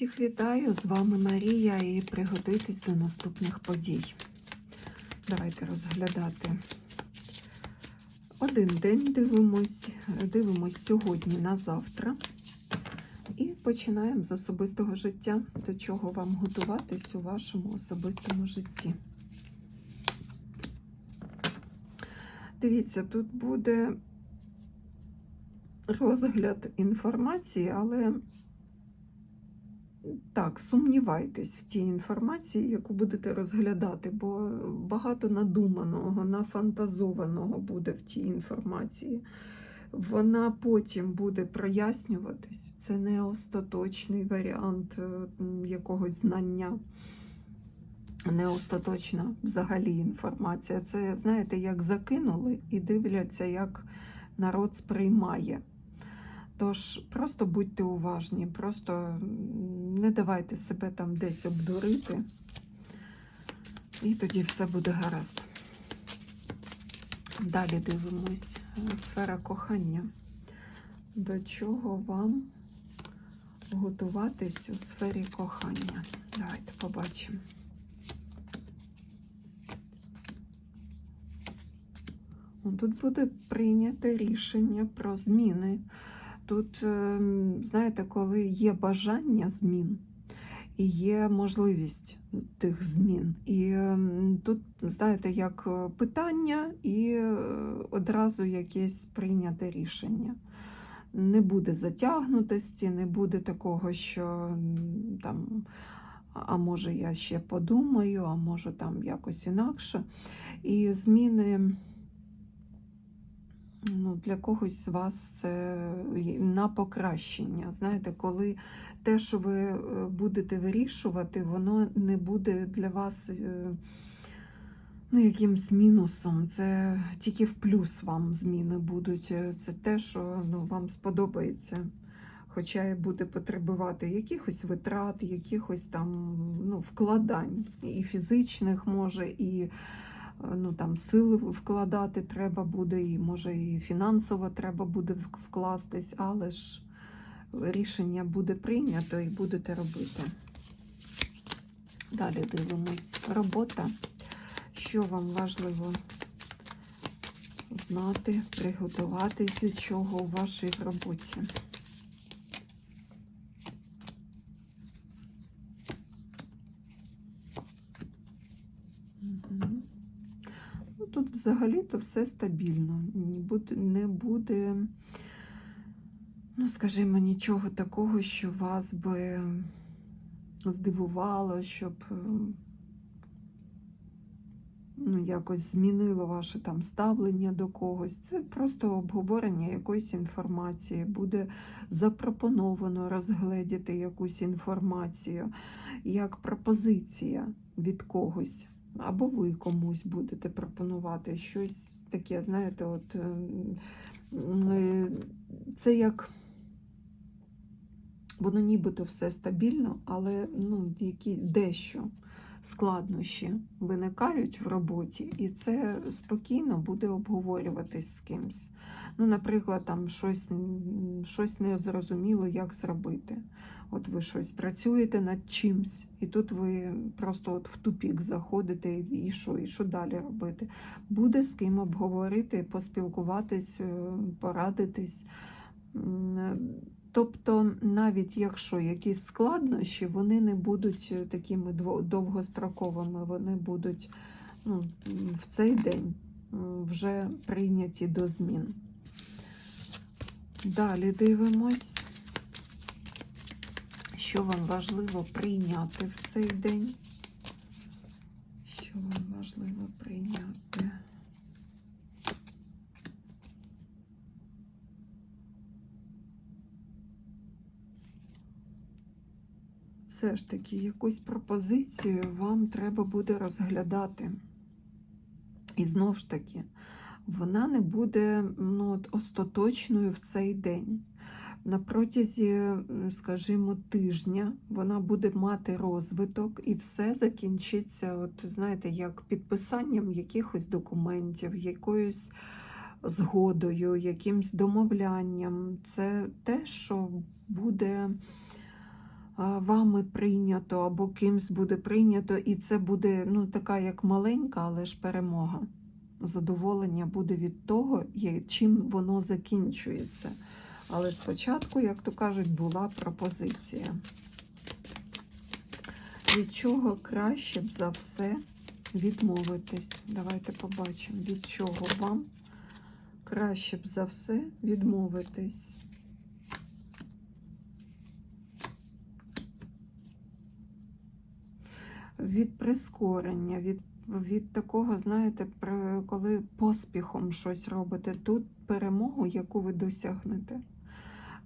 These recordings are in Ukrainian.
Всіх вітаю! З вами Марія і приготуйтесь до наступних подій. Давайте розглядати один день, дивимось, дивимось сьогодні на завтра. І починаємо з особистого життя, до чого вам готуватись у вашому особистому житті. Дивіться, тут буде розгляд інформації, але так, сумнівайтесь в тій інформації, яку будете розглядати, бо багато надуманого, нафантазованого буде в тій інформації. Вона потім буде прояснюватись. Це не остаточний варіант е, якогось знання, не остаточна взагалі інформація. Це, знаєте, як закинули і дивляться, як народ сприймає. Тож просто будьте уважні, просто не давайте себе там десь обдурити, і тоді все буде гаразд. Далі дивимось е, сфера кохання. До чого вам готуватись у сфері кохання? Давайте побачимо. Тут буде прийнято рішення про зміни. Тут, ем, знаєте, коли є бажання змін і є можливість тих змін. І ем, тут, знаєте, як е, питання і е, одразу якесь прийняте рішення. Не буде затягнутості, не буде такого, що там, а може я ще подумаю, а може там якось інакше. І зміни ну, для когось з вас це на покращення. Знаєте, коли те, що ви е, будете вирішувати, воно не буде для вас е, ну, якимсь мінусом. Це тільки в плюс вам зміни будуть. Е, Це те, що ну, вам сподобається. Хоча і буде потребувати якихось витрат, якихось там ну, вкладань, і фізичних може, і ну, там, сили вкладати треба буде, і може і фінансово треба буде вкластись, але ж рішення буде прийнято і будете робити. Далі дивимось. Робота. Що вам важливо знати, приготуватись до чого у вашій роботі? Мгм. Тут взагалі-то все стабільно. Не буде, ну, скажімо, нічого такого, що вас би здивувало, щоб е, ну, якось змінило ваше там ставлення до когось. Це просто обговорення якоїсь інформації. Буде запропоновано розгледіти якусь інформацію, як пропозиція від когось. Або ви комусь будете пропонувати щось таке, знаєте, от е, це як воно нібито все стабільно, але ну, які дещо складнощі виникають в роботі, і це спокійно буде обговорюватись з кимсь. Ну, наприклад, там щось, щось не зрозуміло, як зробити. От ви щось працюєте над чимсь, і тут ви просто от в тупік заходите, і що, і що далі робити. Буде з ким обговорити, поспілкуватись, е, порадитись. Тобто, навіть якщо якісь складнощі, вони не будуть е, такими довгостроковими, вони будуть ну, в цей день вже прийняті до змін. Далі дивимось, що вам важливо прийняти в цей день. Що вам важливо прийняти? Все ж таки, якусь пропозицію вам треба буде розглядати. І знову ж таки, вона не буде ну, остаточною в цей день. На протязі, скажімо, тижня вона буде мати розвиток, і все закінчиться, от знаєте, як підписанням якихось документів, якоюсь згодою, якимсь домовлянням. Це те, що буде вами прийнято або кимсь буде прийнято, і це буде ну, така як маленька, але ж перемога. Задоволення буде від того, чим воно закінчується. Але спочатку, як то кажуть, була пропозиція. Від чого краще б за все відмовитись? Давайте побачимо, від чого вам краще б за все відмовитись. Від прискорення, від, від такого, знаєте, коли поспіхом щось робите, тут перемогу, яку ви досягнете.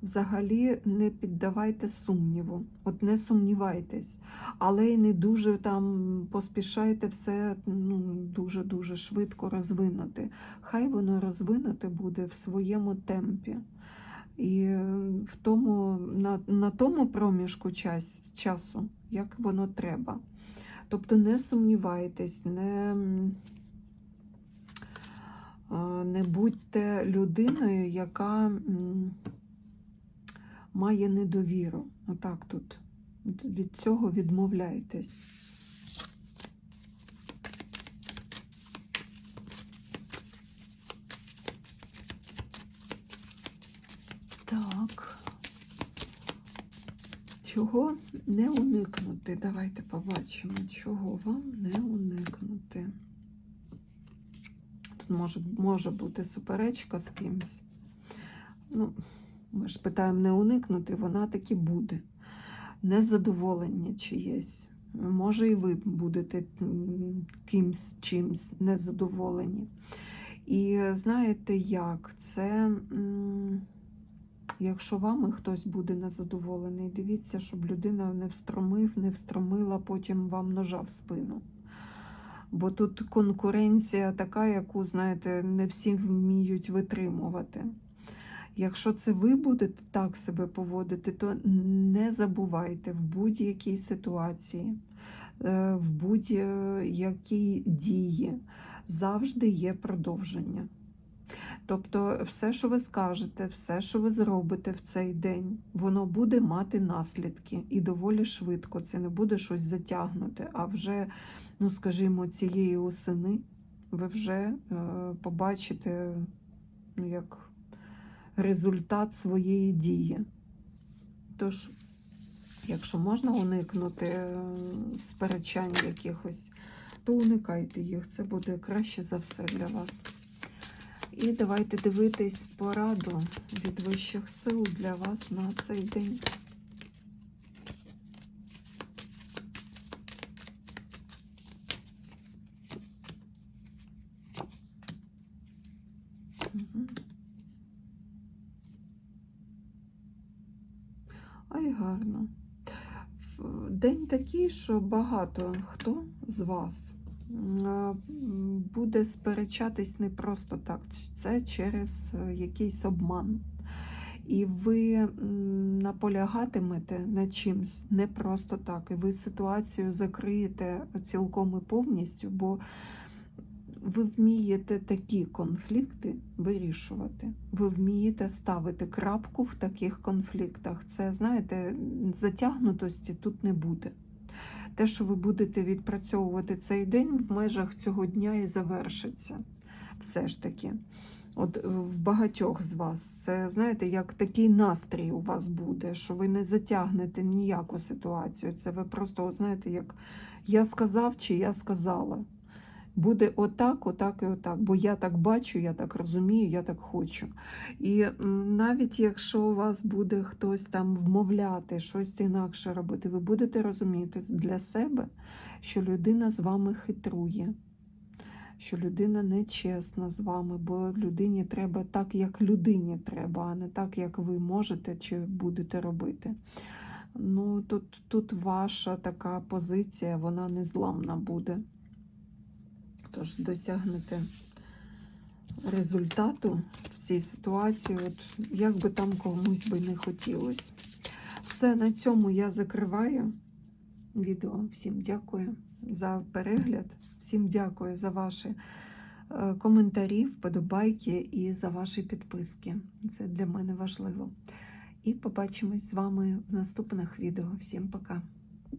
Взагалі не піддавайте сумніву, от не сумнівайтесь, але й не дуже там поспішайте все ну, дуже-дуже швидко розвинути. Хай воно розвинуте буде в своєму темпі. І в тому, на, на тому проміжку час, часу, як воно треба. Тобто не сумнівайтесь, не, не будьте людиною, яка має недовіру. Отак тут. Від цього відмовляйтесь. Так. Чого не уникнути? Давайте побачимо, чого вам не уникнути. Тут може, може бути суперечка з кимсь. Ну, ми ж питаємо не уникнути, вона таки буде. Незадоволення чиєсь. Може, і ви будете кимсь чимсь незадоволені. І знаєте як? Це. Якщо вами хтось буде незадоволений, дивіться, щоб людина не встромив, не встромила потім вам ножа в спину. Бо тут конкуренція така, яку, знаєте, не всі вміють витримувати. Якщо це ви будете так себе поводити, то не забувайте в будь-якій ситуації, е, в будь-якій дії завжди є продовження. Тобто, все, що ви скажете, все, що ви зробите в цей день, воно буде мати наслідки і доволі швидко. Це не буде щось затягнуте. А вже, ну скажімо, цієї осени ви вже е, побачите ну, як результат своєї дії. Тож, якщо можна уникнути е, сперечань якихось, то уникайте їх. Це буде краще за все для вас. І давайте дивитись пораду від вищих сил для вас на цей день. Мгм. Ай, гарно. День такий, що багато хто з вас а, м, буде сперечатись не просто так, це через е, якийсь обман. І ви наполягатимете на чимсь не просто так. І ви ситуацію закриєте цілком і повністю, бо ви вмієте такі конфлікти вирішувати. Ви вмієте ставити крапку в таких конфліктах. Це, знаєте, затягнутості тут не буде. Те, що ви будете відпрацьовувати цей день, в межах цього дня і завершиться. Все ж таки. От е, в багатьох з вас це, знаєте, як такий настрій у вас буде, що ви не затягнете ніяку ситуацію. Це ви просто, от знаєте, як я сказав чи я сказала. Буде отак, отак і отак. Бо я так бачу, я так розумію, я так хочу. І навіть якщо у вас буде хтось там вмовляти, щось інакше робити, ви будете розуміти для себе, що людина з вами хитрує, що людина нечесна з вами, бо людині треба так, як людині треба, а не так, як ви можете чи будете робити. Ну, тут, тут ваша така позиція, вона незламна буде. Тож досягнете результату в цій ситуації, от як би там комусь би не хотілося. Все, на цьому я закриваю відео. Всім дякую за перегляд, всім дякую за ваші е, коментарі, вподобайки і за ваші підписки. Це для мене важливо. І побачимось з вами в наступних відео. Всім пока!